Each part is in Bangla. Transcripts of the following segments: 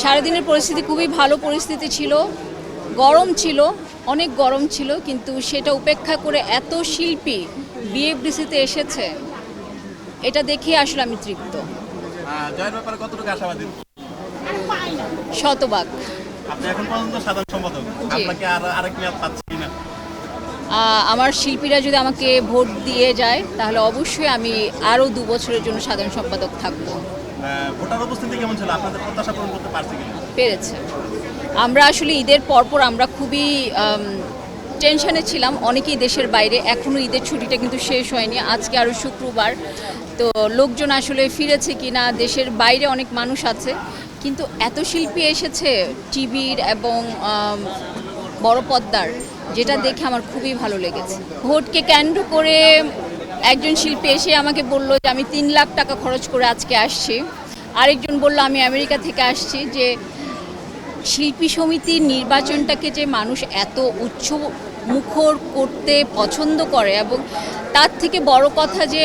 সারাদিনের পরিস্থিতি খুবই ভালো পরিস্থিতি ছিল। গরম ছিল অনেক গরম ছিল কিন্তু সেটা উপেক্ষা করে এত শিল্পী বিএফডিসিতে এসেছে এটা দেখে আসলে আমি তৃপ্ত। শতভাগ। আমার শিল্পীরা যদি আমাকে ভোট দিয়ে যায় তাহলে অবশ্যই আমি আরও দু বছরের জন্য সাধারণ সম্পাদক থাকব। ভোটার উপস্থিতি কেমন ছিল? আপনাদের প্রত্যাশা পূরণ করতে পারছি কিনা? পেরেছে। আমরা আসলে ঈদের পরপর আমরা খুবই টেনশনে ছিলাম। অনেকেই দেশের বাইরে। এখনও ঈদের ছুটিটা কিন্তু শেষ হয়নি। আজকে আরও শুক্রবার। তো লোকজন আসলে ফিরেছে কি না দেশের বাইরে অনেক মানুষ আছে। কিন্তু এত শিল্পী এসেছে, টিভির এবং বড় পদ্মার, যেটা দেখে আমার খুবই ভালো লেগেছে। ভোটকে কেন্দ্র করে একজন শিল্পী এসে আমাকে বলল যে আমি তিন লাখ টাকা খরচ করে আজকে আসছি। আরেকজন বলল, আমি আমেরিকা থেকে আসছি। যে শিল্পী সমিতির নির্বাচনটাকে যে মানুষ এত উচ্চ মুখর করতে পছন্দ করে এবং তার থেকে বড় কথা যে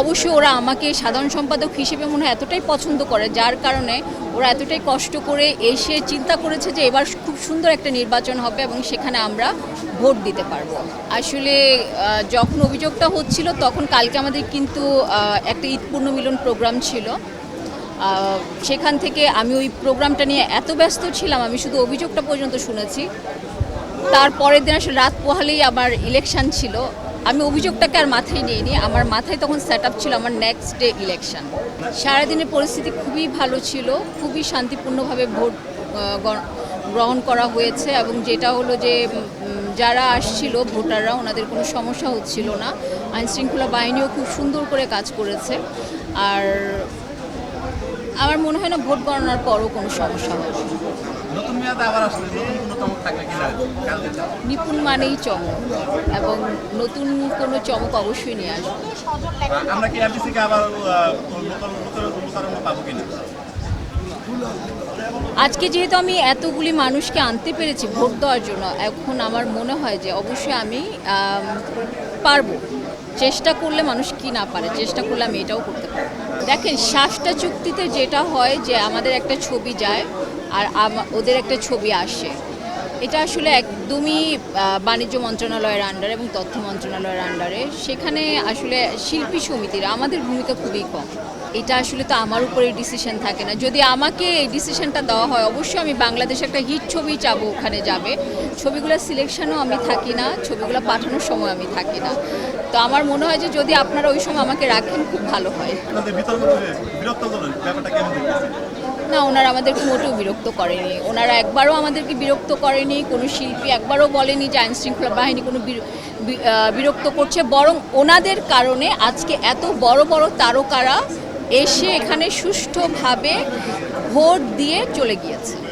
অবশ্যই ওরা আমাকে সাধারণ সম্পাদক হিসেবে মনে হয় এতটাই পছন্দ করে, যার কারণে ওরা এতটাই কষ্ট করে এসে চিন্তা করেছে যে এবার খুব সুন্দর একটা নির্বাচন হবে এবং সেখানে আমরা ভোট দিতে পারব। আসলে যখন অভিযোগটা হচ্ছিল তখন কালকে আমাদের কিন্তু একটা ঈদ পূর্ণমিলন প্রোগ্রাম ছিল। সেখান থেকে আমি ওই প্রোগ্রামটা নিয়ে এত ব্যস্ত ছিলাম, আমি শুধু অভিযোগটা পর্যন্ত শুনেছি। তারপরের দিন আসলে রাত পোহালেই আমার ইলেকশন ছিল। আমি অভিযোগটাকে আর মাথায় নিইনি। আমার মাথায় তখন সেট আপ ছিল আমার নেক্সট ডে ইলেকশন সারাদিনের পরিস্থিতি খুবই ভালো ছিল, খুবই শান্তিপূর্ণভাবে ভোট গ্রহণ করা হয়েছে এবং যেটা হলো যে যারা আসছিল, ভোটাররা, ওনাদের কোনো সমস্যা হচ্ছিল না। আইনশৃঙ্খলা বাহিনীও খুব সুন্দর করে কাজ করেছে। আর আমার মনে হয় না ভোট গণনার পরও কোনো সমস্যা হবে। নিপুণ মানেই চমক এবং নতুন কোনো চমক অবশ্যই নিয়ে আসবে। আমরা কি আবার আহ, নতুন নতুন প্রচারণা পাবো কিনা? আজকে যেহেতু আমি এতগুলি মানুষকে আনতে পেরেছি ভোট দেওয়ার জন্য এখন আমার মনে হয় যে অবশ্যই আমি পারব। চেষ্টা করলে মানুষ কি না পারে, চেষ্টা করলে আমি এটাও করতে পারি। দেখেন, শ্বাসটা চুক্তিতে যেটা হয় যে আমাদের একটা ছবি যায় আর ওদের একটা ছবি আসে। এটা আসলে একদমই বাণিজ্য মন্ত্রণালয়ের আন্ডারে এবং তথ্য মন্ত্রণালয়ের আন্ডারে সেখানে আসলে শিল্পী সমিতির আমাদের ভূমিকা খুবই কম। এটা আসলে তো আমার উপরে ডিসিশন থাকে না। যদি আমাকে এই ডিসিশনটা দেওয়া হয়, অবশ্যই আমি বাংলাদেশে একটা হিট ছবি চাবো, ওখানে যাবে। ছবিগুলো সিলেকশনও আমি থাকি না, ছবিগুলো পাঠানোর সময় আমি থাকি না। তো আমার মনে হয় যে যদি আপনারা ওই সময় আমাকে রাখেন, খুব ভালো হয় আপনাদের বিতর্ক বিরক্ত করলেন ব্যাপারটা কেমন দেখতেছেন না ওনারা আমাদেরকে মোটেও বিরক্ত করেনি। ওনারা একবারও আমাদেরকে বিরক্ত করেনি, কোনো শিল্পী একবারও বলেনি যে আইন শৃঙ্খলা বাহিনী কোনো বির- বিরক্ত করছে। বরং ওনাদের কারণে আজকে এত বড় বড় তারকারা এসে এখানে সুষ্ঠুভাবে ভোট দিয়ে চলে গিয়েছে।